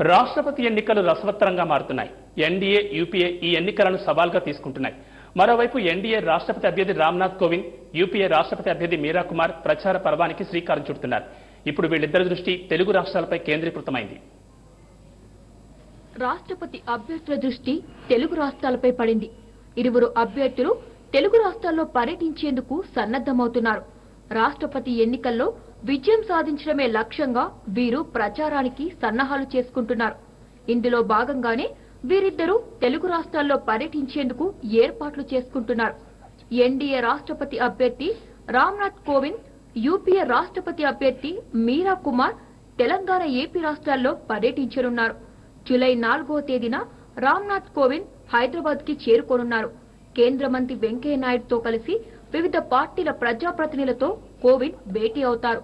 రాష్ట్రపతి ఎన్నికలు రసవత్తరంగా మారుతున్నాయి. ఎన్డీఏ యూపీఏ ఈ ఎన్నికలను సవాల్గా తీసుకుంటున్నాయి. మరోవైపు ఎన్డీఏ రాష్ట్రపతి అభ్యర్థి రామ్నాథ్ కోవింద్ యూపీఏ రాష్ట్రపతి అభ్యర్థి మీరా కుమార్ ప్రచార పర్వానికి శ్రీకారం చుడుతున్నారు. ఇప్పుడు వీళ్ళిద్దరి దృష్టి తెలుగు రాష్ట్రాలపై కేంద్రీకృతమైంది. రాష్ట్రపతి అభ్యర్థుల దృష్టి తెలుగు రాష్ట్రాలపై పడింది. ఇరువురు అభ్యర్థులు తెలుగు రాష్ట్రాల్లో పర్యటించేందుకు సన్నద్ధమవుతున్నారు. రాష్ట్రపతి ఎన్నికల్లో విజయం సాధించడమే లక్ష్యంగా వీరు ప్రచారానికి సన్నాహాలు చేసుకుంటున్నారు. ఇందులో భాగంగానే వీరిద్దరూ తెలుగు రాష్ట్రాల్లో పర్యటించేందుకు ఏర్పాట్లు చేసుకుంటున్నారు. ఎన్డీఏ రాష్ట్రపతి అభ్యర్థి రామ్నాథ్ కోవింద్ యూపీఏ రాష్ట్రపతి అభ్యర్థి మీరా కుమార్ తెలంగాణ ఏపీ రాష్ట్రాల్లో పర్యటించనున్నారు. జూలై నాలుగో తేదీన రామ్నాథ్ కోవింద్ హైదరాబాద్కి చేరుకోనున్నారు. కేంద్ర మంత్రి వెంకయ్య నాయుడుతో కలిసి వివిధ పార్టీల ప్రజాప్రతినిధులతో కోవింద్ భేటీ అవుతారు.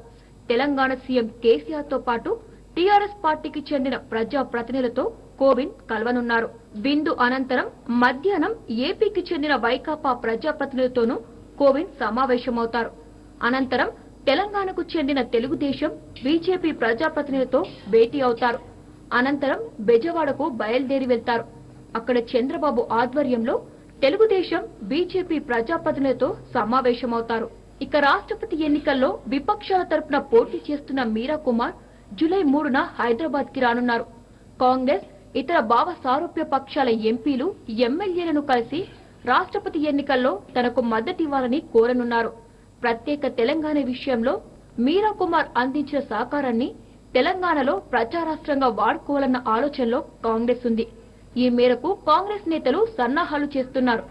తెలంగాణ సీఎం కేసీఆర్తో పాటు టీఆర్ఎస్ పార్టీకి చెందిన ప్రజాప్రతినిధులతో కోవింద్ కలవనున్నారు. విందు అనంతరం మధ్యాహ్నం ఏపీకి చెందిన వైకాపా ప్రజాప్రతినిధులతోనూ కోవింద్ సమావేశమవుతారు. అనంతరం తెలంగాణకు చెందిన తెలుగుదేశం బీజేపీ ప్రజాప్రతినిధులతో భేటీ అవుతారు. అనంతరం బెజవాడకు బయలుదేరి వెళ్తారు. అక్కడ చంద్రబాబు ఆధ్వర్యంలో తెలుగుదేశం బీజేపీ ప్రజాప్రతినిధులతో సమావేశమవుతారు. ఇక రాష్ట్రపతి ఎన్నికల్లో విపక్షాల తరపున పోటీ చేస్తున్న మీరా కుమార్ జూలై మూడున హైదరాబాద్కి రానున్నారు. కాంగ్రెస్ ఇతర భావ సారూప్య పక్షాల ఎంపీలు ఎమ్మెల్యేలను కలిసి రాష్ట్రపతి ఎన్నికల్లో తనకు మద్దతివ్వాలని కోరనున్నారు. ప్రత్యేక తెలంగాణ విషయంలో మీరా కుమార్ అందించిన సహకారాన్ని తెలంగాణలో ప్రచారాస్త్రంగా వాడుకోవాలన్న ఆలోచనలో కాంగ్రెస్ ఉంది. ఈ మేరకు కాంగ్రెస్ నేతలు సన్నాహాలు చేస్తున్నారు.